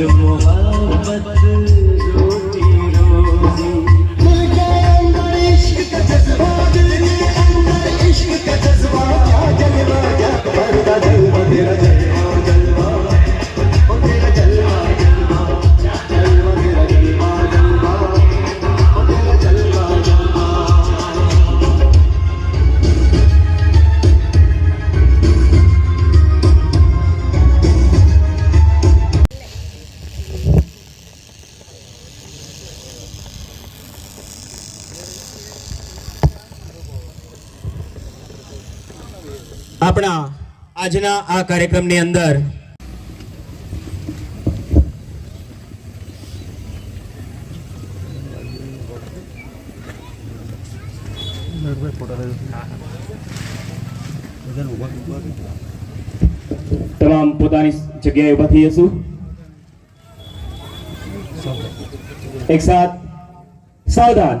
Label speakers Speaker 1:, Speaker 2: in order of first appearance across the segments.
Speaker 1: মহান
Speaker 2: આપણા આજના આ કાર્યક્રમની અંદર તમામ પોતાની જગ્યાએ ઊભા થઈ જશું. એક સાથ સાવધાન.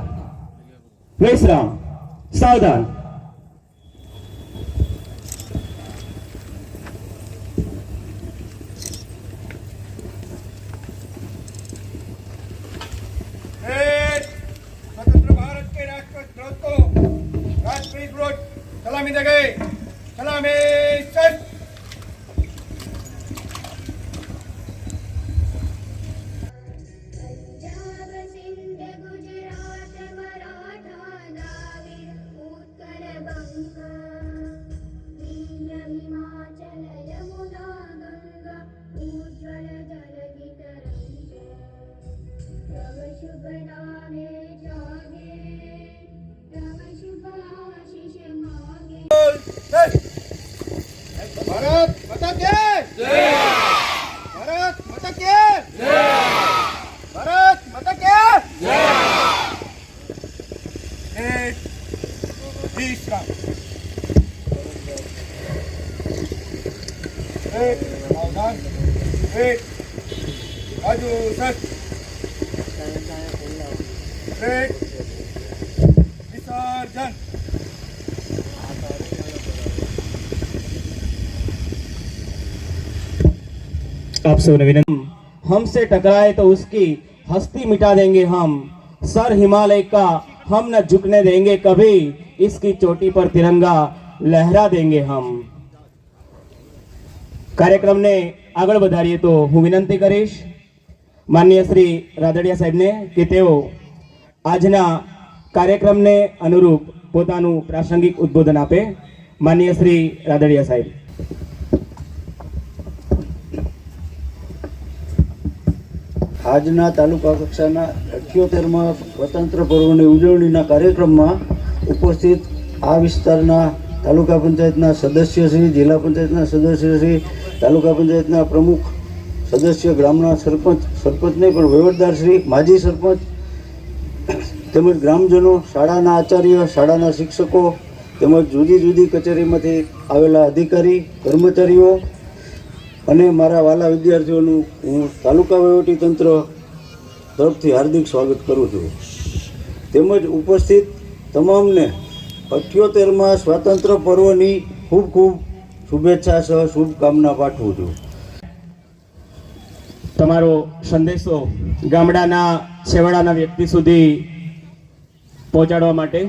Speaker 2: વિશ્રામ સાવધાન.
Speaker 3: સલામી દે ગઈ સલામી.
Speaker 4: ભારત માતા કે ભારત માતા કે ભારત માતા કે વિશ્રામ એક અવધાન એક બાજુ સત એક વિસર્જન विसर्जन
Speaker 2: आप सबने विनम्र हमसे टकराए तो उसकी हस्ती मिटा देंगे हम सर हिमालय का हम न झुकने देंगे कभी इसकी चोटी पर तिरंगा लहरा देंगे हम કાર્યક્રમને આગળ વધારીએ તો હું વિનંતી કરીશ માનનીય શ્રી રાદડિયા સાહેબને કે તેઓ આજના કાર્યક્રમને અનુરૂપ પોતાનું પ્રાસંગિક ઉદ્બોધન આપે માનનીય શ્રી રાદડિયા સાહેબ
Speaker 1: આજના તાલુકા કક્ષાના અઠ્યોતેરમાં સ્વતંત્ર પર્વની ઉજવણીના કાર્યક્રમમાં ઉપસ્થિત આ વિસ્તારના તાલુકા પંચાયતના સદસ્યશ્રી જિલ્લા પંચાયતના સદસ્યશ્રી તાલુકા પંચાયતના પ્રમુખ સદસ્ય, ગ્રામના સરપંચ સરપંચ નહીં પણ વહીવટદારશ્રી માજી સરપંચ, તેમજ ગ્રામજનો, શાળાના આચાર્ય, શાળાના શિક્ષકો, તેમજ જુદી જુદી કચેરીમાંથી આવેલા અધિકારી, કર્મચારીઓ અને મારા વાલા વિદ્યાર્થીઓનું હું તાલુકા વહીવટી તંત્ર તરફથી હાર્દિક સ્વાગત કરું છું. તેમજ ઉપસ્થિત તમામને અઠ્યોતેરમાં સ્વાતંત્ર્ય પર્વની ખૂબ ખૂબ શુભેચ્છા સહ શુભકામના પાઠવું છું.
Speaker 2: તમારો સંદેશો ગામડાના છેવાડાના વ્યક્તિ સુધી પહોંચાડવા માટે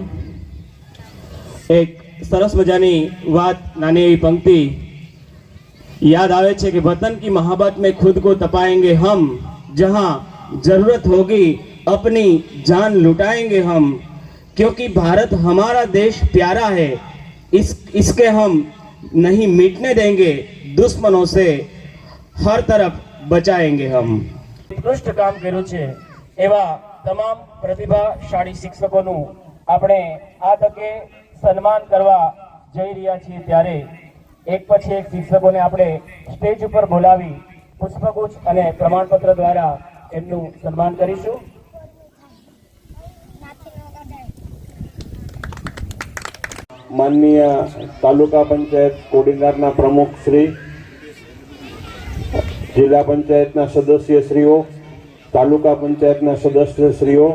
Speaker 2: એક સરસ મજાની વાત, નાની એવી પંક્તિ याद आवे छे कि वतन की मोहब्बत में खुद को तपाएंगे हम जहां जरूरत होगी अपनी जान लुटाएंगे हम क्योंकि भारत हमारा देश प्यारा है इस इसके हम नहीं मिटने देंगे दुश्मनों से हर तरफ बचाएंगे हम ઉત્કૃષ્ટ કામ કર્યું છે એવા તમામ પ્રતિભાશાળી શિક્ષકોનું આપણે આ તકે સન્માન કરવા જઈ રહ્યા છીએ ત્યારે એક પછી એક શિક્ષકોને આપણે સ્ટેજ ઉપર બોલાવી પુષ્પગુચ્છ અને પ્રમાણપત્ર દ્વારા એમનું સન્માન કરીશું.
Speaker 5: માનનીય તાલુકા પંચાયત કોડીનારના પ્રમુખ શ્રી, જિલ્લા પંચાયતના સદસ્યશ્રીઓ તાલુકા પંચાયતના સદસ્યશ્રીઓ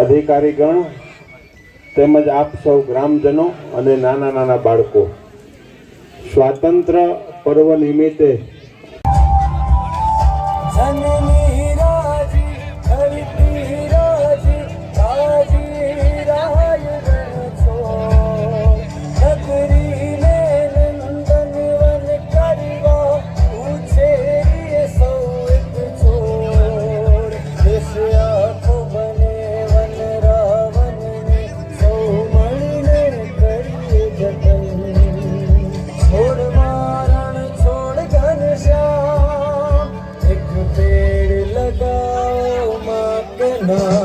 Speaker 5: અધિકારીગણ, તેમજ આપ સૌ ગ્રામજનો અને નાના નાના બાળકો. સ્વાતંત્ર્ય પર્વ નિમિત્તે.
Speaker 6: ga
Speaker 7: ma ke na